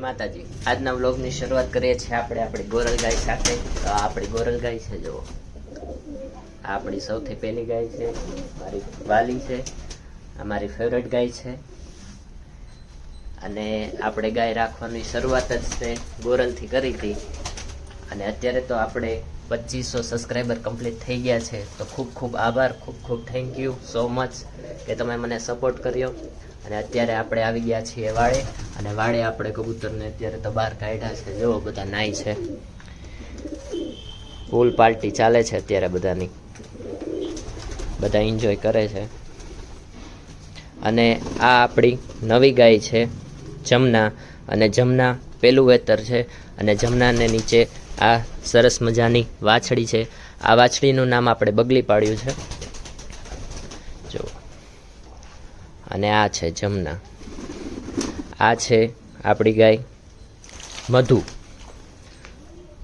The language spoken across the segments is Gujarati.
માતાજી, આજના વ્લોગની શરૂઆત કરીએ છીએ આપણે આપણી ગોરલ ગાય સાથે. તો આપણી ગોરલ ગાય છે, જુઓ. આપણી સૌથી પહેલી ગાય છે, મારી વાલી છે, આ મારી ફેવરેટ ગાય છે. અને આપણે ગાય રાખવાની શરૂઆત જ તે ગોરલથી કરી હતી. અને અત્યારે તો આપણે પચીસો સબસ્ક્રાઈબર કમ્પ્લીટ થઈ ગયા છે. તો ખૂબ ખૂબ આભાર, ખૂબ ખૂબ થેન્ક યુ સો મચ કે તમે મને સપોર્ટ કર્યો. અને અત્યારે આપણે આવી ગયા છીએ વાડે, અને વાડે આપણે કબૂતરને અત્યારે તો બહાર કાઢ્યા છે. જો બધા નાય છે. ફૂલ પાર્ટી ચાલે છે અત્યારે બધાની. બધા એન્જોય કરે છે. અને આ આપણી નવી ગાય છે, જમના. અને જમના પેલું વેતર છે. અને જમનાને નીચે આ સરસ મજાની વાછડી છે. આ વાછડીનું નામ આપણે બગલી પાડ્યું છે. જો અને આ છે જમના. આ છે આપણી ગાય મધુ.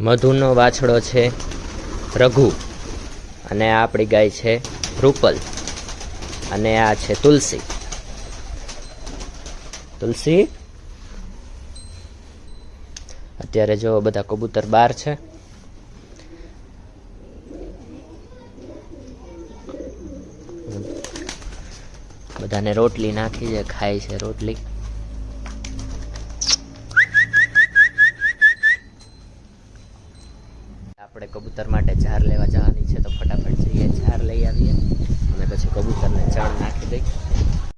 મધુનો વાછડો છે રઘુ. અને આ આપણી ગાય છે રૂપલ. અને આ છે તુલસી. તુલસી? અત્યારે જો બધા કબૂતર બહાર છે. બધાને રોટલી નાખી છે, ખાય છે રોટલી. આપણે કબૂતર માટે ઝાર લેવા જવાની છે, તો ફટાફટ જઈએ, ઝાર લઈ આવીએ. અને પછી કબૂતરને ચણ નાખી દઈએ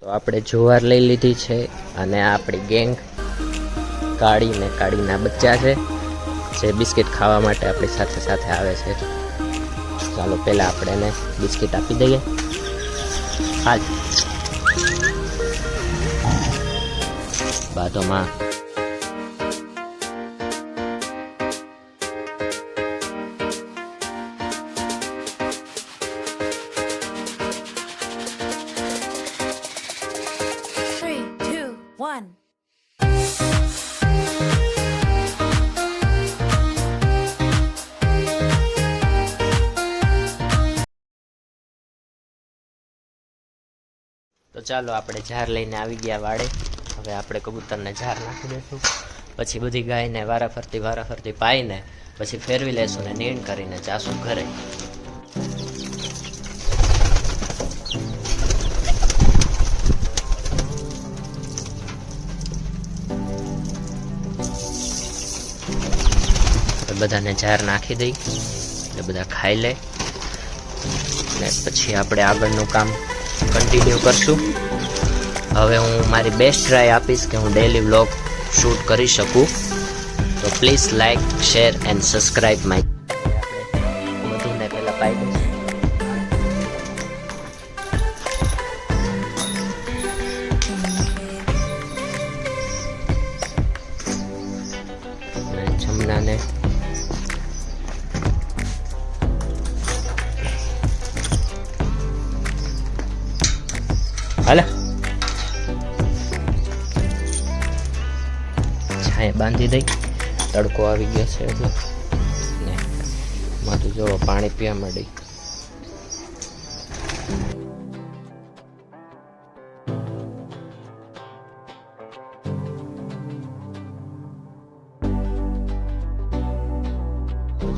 તો આપણે જુવાર લઈ લીધી છે, અને આપણી ગેંગ. કાળી ને કાળીના બચ્ચા છે. જે બિસ્કિટ ખાવા માટે આપણી સાથે સાથે આવે છે. ચાલો પહેલાં આપણે એને બિસ્કિટ આપી દઈએ. હાલ. બાદોમાં Three, two, one. તો ચાલો આપણે ઝાર લઈને આવી ગયા વાડે. હવે આપણે કબૂતરને ઝાર નાખી દઈશું. પછી બધી ગાયને વારા ફરતી વારા ફરતી પાઈને પછી ફેરવી લેશું ને નીણ કરીને જાશું ઘરે. બધાને ઝાર નાખી દઈ. એટલે બધા ખાઈ લે. ને પછી આપણે આગળનું કામ કન્ટિન્યુ કરશું. હવે હું મારી બેસ્ટ ટ્રાય આપીશ કે હું ડેલી વ્લોગ શૂટ કરી શકું. તો please like share and subscribe my બધુંને પહેલાં પાઈ દઈશું જમનાને હાલે. છાંય બાંધી દઈ. તડકો આવી ગયો છે એટલે. ને માથું જો પાણી પીવા માંડી.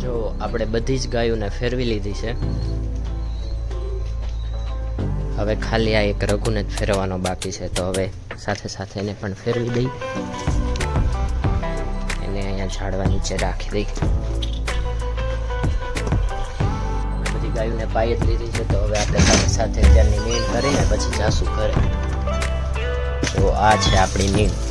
જો આપણે બધી જ ગાયોને ફેરવી લીધી છે. હવે ખાલી આ એક રઘુને જ ફેરવવાનો બાકી છે, તો હવે સાથે સાથે એને પણ ફેરવી દઈ. એને અહીંયા ઝાડવા નીચે રાખી દઈ. બધી ગાયોને પાઈ જ લીધી છે, તો હવે આપણે સાથે સાથે ત્યાંની નીણ કરીને પછી જાશું ઘરે. તો આ છે આપણી નીણ.